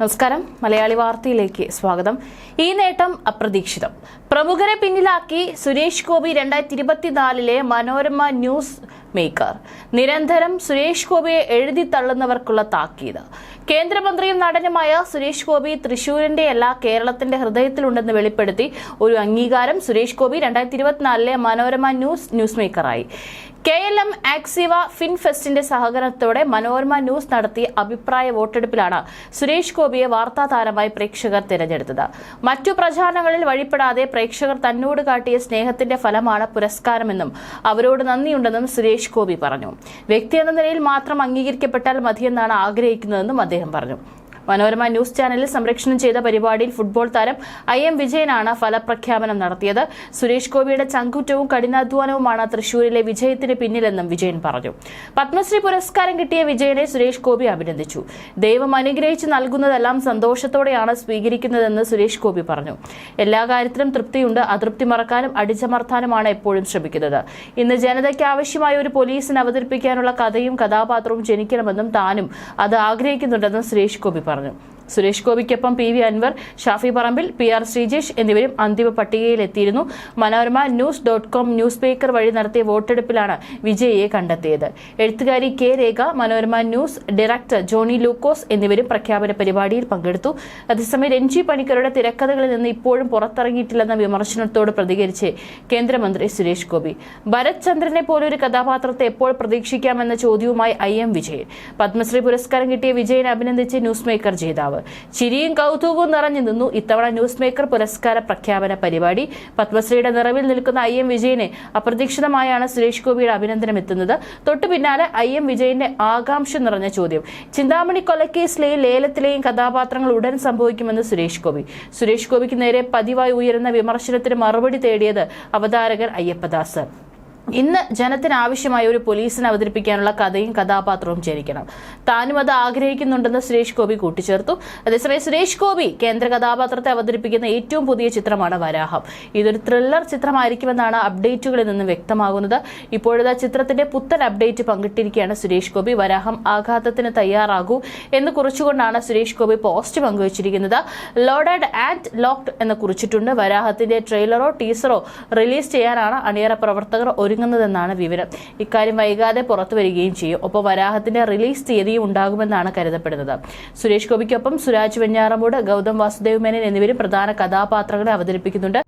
നമസ്കാരം. മലയാളി വാർത്തയിലേക്ക് സ്വാഗതം. ഈ നേട്ടം അപ്രതീക്ഷിതം. പ്രമുഖരെ പിന്നിലാക്കി സുരേഷ് ഗോപി രണ്ടായിരത്തി ഇരുപത്തിനാലിലെ മനോരമ ന്യൂസ് മേക്കർ. നിരന്തരം സുരേഷ് ഗോപിയെ എഴുതി തള്ളുന്നവർക്കുള്ള താക്കീത്. കേന്ദ്രമന്ത്രിയും നടനുമായ സുരേഷ് ഗോപി തൃശൂരിന്റെ അല്ല കേരളത്തിന്റെ ഹൃദയത്തിലുണ്ടെന്ന് വെളിപ്പെടുത്തി ഒരു അംഗീകാരം സുരേഷ് ഗോപി രണ്ടായിരത്തി ഇരുപത്തിനാലിലെ മനോരമ ന്യൂസ് ന്യൂസ് മേക്കറായി കെ എൽ എം ആക്സിവ ഫിൻഫെസ്റ്റിന്റെ സഹകരണത്തോടെ മനോരമ ന്യൂസ് നടത്തിയ അഭിപ്രായ വോട്ടെടുപ്പിലാണ് സുരേഷ് ഗോപിയെ വാർത്താ താരമായി പ്രേക്ഷകർ തിരഞ്ഞെടുത്തത്. മറ്റു പ്രചാരണങ്ങളിൽ വഴിപ്പെടാതെ പ്രേക്ഷകർ തന്നോട് കാട്ടിയ സ്നേഹത്തിന്റെ ഫലമാണ് പുരസ്കാരമെന്നും അവരോട് നന്ദിയുണ്ടെന്നും സുരേഷ് ഗോപി പറഞ്ഞു. വ്യക്തി എന്ന നിലയിൽ മാത്രം അംഗീകരിക്കപ്പെട്ടാൽ മതിയെന്നാണ് ആഗ്രഹിക്കുന്നതെന്നും അദ്ദേഹം പറഞ്ഞു. മനോരമ ന്യൂസ് ചാനലിൽ സംരക്ഷണം ചെയ്ത പരിപാടിയിൽ ഫുട്ബോൾ താരം ഐ എം വിജയനാണ് ഫലപ്രഖ്യാപനം നടത്തിയത്. സുരേഷ് ഗോപിയുടെ ചങ്കുറ്റവും കഠിനാധ്വാനവുമാണ് തൃശൂരിലെ വിജയത്തിന് പിന്നിലെന്നും വിജയൻ പറഞ്ഞു. പത്മശ്രീ പുരസ്കാരം കിട്ടിയ വിജയനെ സുരേഷ് ഗോപി അഭിനന്ദിച്ചു. ദൈവം അനുഗ്രഹിച്ച് നൽകുന്നതെല്ലാം സന്തോഷത്തോടെയാണ് സ്വീകരിക്കുന്നതെന്ന് സുരേഷ് ഗോപി പറഞ്ഞു. എല്ലാ കാര്യത്തിലും തൃപ്തിയുണ്ട് അതൃപ്തി മറക്കാനും അടിച്ചമർത്താനുമാണ് എപ്പോഴും ശ്രമിക്കുന്നത്. ഇന്ന് ജനതയ്ക്ക് ആവശ്യമായ ഒരു പോലീസിന് അവതരിപ്പിക്കാനുള്ള കഥയും കഥാപാത്രവും ജനിക്കണമെന്നും താനും അത് ആഗ്രഹിക്കുന്നുണ്ടെന്നും സുരേഷ് ഗോപി പറഞ്ഞു. പറഞ്ഞു Suresh ഗോപിക്കൊപ്പം P V Anvar Shafi Parambil P R Sreejesh എന്നിവരും അന്തിമ പട്ടികയിലെത്തിയിരുന്നു. Manorama news dot com newspaper വഴി നടത്തിയ വോട്ടെടുപ്പിലാണ് വിജയിയെ കണ്ടെത്തിയത്. എഴുത്തുകാരി K Rekha Manorama news director Johny Lukose എന്നിവരും പ്രഖ്യാപന പരിപാടിയിൽ പങ്കെടുത്തു. അതേസമയം രഞ്ജി പണിക്കരുടെ തിരക്കഥകളിൽ നിന്ന് ഇപ്പോഴും പുറത്തിറങ്ങിയിട്ടില്ലെന്ന വിമർശനത്തോട് പ്രതികരിച്ച് കേന്ദ്രമന്ത്രി സുരേഷ് ഗോപി. ഭരത് ചന്ദ്രനെ പോലൊരു കഥാപാത്രത്തെ എപ്പോൾ പ്രതീക്ഷിക്കാമെന്ന ചോദ്യവുമായി ഐ എം വിജയൻ. പത്മശ്രീ പുരസ്കാരം കിട്ടിയ വിജയനെ അഭിനന്ദിച്ച് ന്യൂസ് മേക്കർ ജേതാവ്. ചിരിയും കൗതുകവും നിറഞ്ഞു നിന്നു ഇത്തവണ ന്യൂസ് മേക്കർ പുരസ്കാര പ്രഖ്യാപന പരിപാടി. പത്മശ്രീയുടെ നിറവിൽ നിൽക്കുന്ന ഐ എം വിജയനെ അപ്രതീക്ഷിതമായാണ് സുരേഷ് ഗോപിയുടെ അഭിനന്ദനം എത്തുന്നത്. തൊട്ടു പിന്നാലെ ഐ എം വിജയന്റെ ആകാംക്ഷ നിറഞ്ഞ ചോദ്യം. ചിന്താമണി കൊലക്കേസിലെയും ലേലത്തിലെയും കഥാപാത്രങ്ങൾ ഉടൻ സംഭവിക്കുമെന്ന് സുരേഷ് ഗോപി. സുരേഷ് ഗോപിക്ക് നേരെ പതിവായി ഉയരുന്ന വിമർശനത്തിന് മറുപടി തേടിയത് അവതാരകൻ അയ്യപ്പദാസ്. ഇന്ന് ജനത്തിന് ആവശ്യമായ ഒരു പോലീസിനെ അവതരിപ്പിക്കാനുള്ള കഥയും കഥാപാത്രവും ജനിക്കണം താനും അത് ആഗ്രഹിക്കുന്നുണ്ടെന്ന് സുരേഷ് ഗോപി കൂട്ടിച്ചേർത്തു. അതേസമയം സുരേഷ് ഗോപി കേന്ദ്ര കഥാപാത്രത്തെ അവതരിപ്പിക്കുന്ന ഏറ്റവും പുതിയ ചിത്രമാണ് വരാഹം. ഇതൊരു ത്രില്ലർ ചിത്രമായിരിക്കുമെന്നാണ് അപ്ഡേറ്റുകളിൽ നിന്ന് വ്യക്തമാകുന്നത്. ഇപ്പോഴത്തെ ചിത്രത്തിന്റെ പുത്തൻ അപ്ഡേറ്റ് പങ്കിട്ടിരിക്കുകയാണ് സുരേഷ് ഗോപി. വരാഹം ആഘാതത്തിന് തയ്യാറാകൂ എന്ന് കുറിച്ചുകൊണ്ടാണ് സുരേഷ് ഗോപി പോസ്റ്റ് പങ്കുവച്ചിരിക്കുന്നത്. ലോഡഡ് ആൻഡ് ലോക്ഡ് എന്ന് കുറിച്ചിട്ടുണ്ട്. വരാഹത്തിന്റെ ട്രെയിലറോ ടീസറോ റിലീസ് ചെയ്യാനാണ് അണിയറ പ്രവർത്തകർ ഒരുങ്ങുന്നതെന്നാണ് വിവരം. ഇക്കാര്യം വൈകാതെ പുറത്തു വരികയും ചെയ്യും. ഒപ്പം വരാഹത്തിന്റെ റിലീസ് തീയതിയും ഉണ്ടാകുമെന്നാണ് കരുതപ്പെടുന്നത്. സുരേഷ് ഗോപിക്കൊപ്പം സുരാജ് വെഞ്ഞാറമൂട് ഗൗതം വാസുദേവ് മേനൻ എന്നിവരും പ്രധാന കഥാപാത്രങ്ങളെ അവതരിപ്പിക്കുന്നുണ്ട്.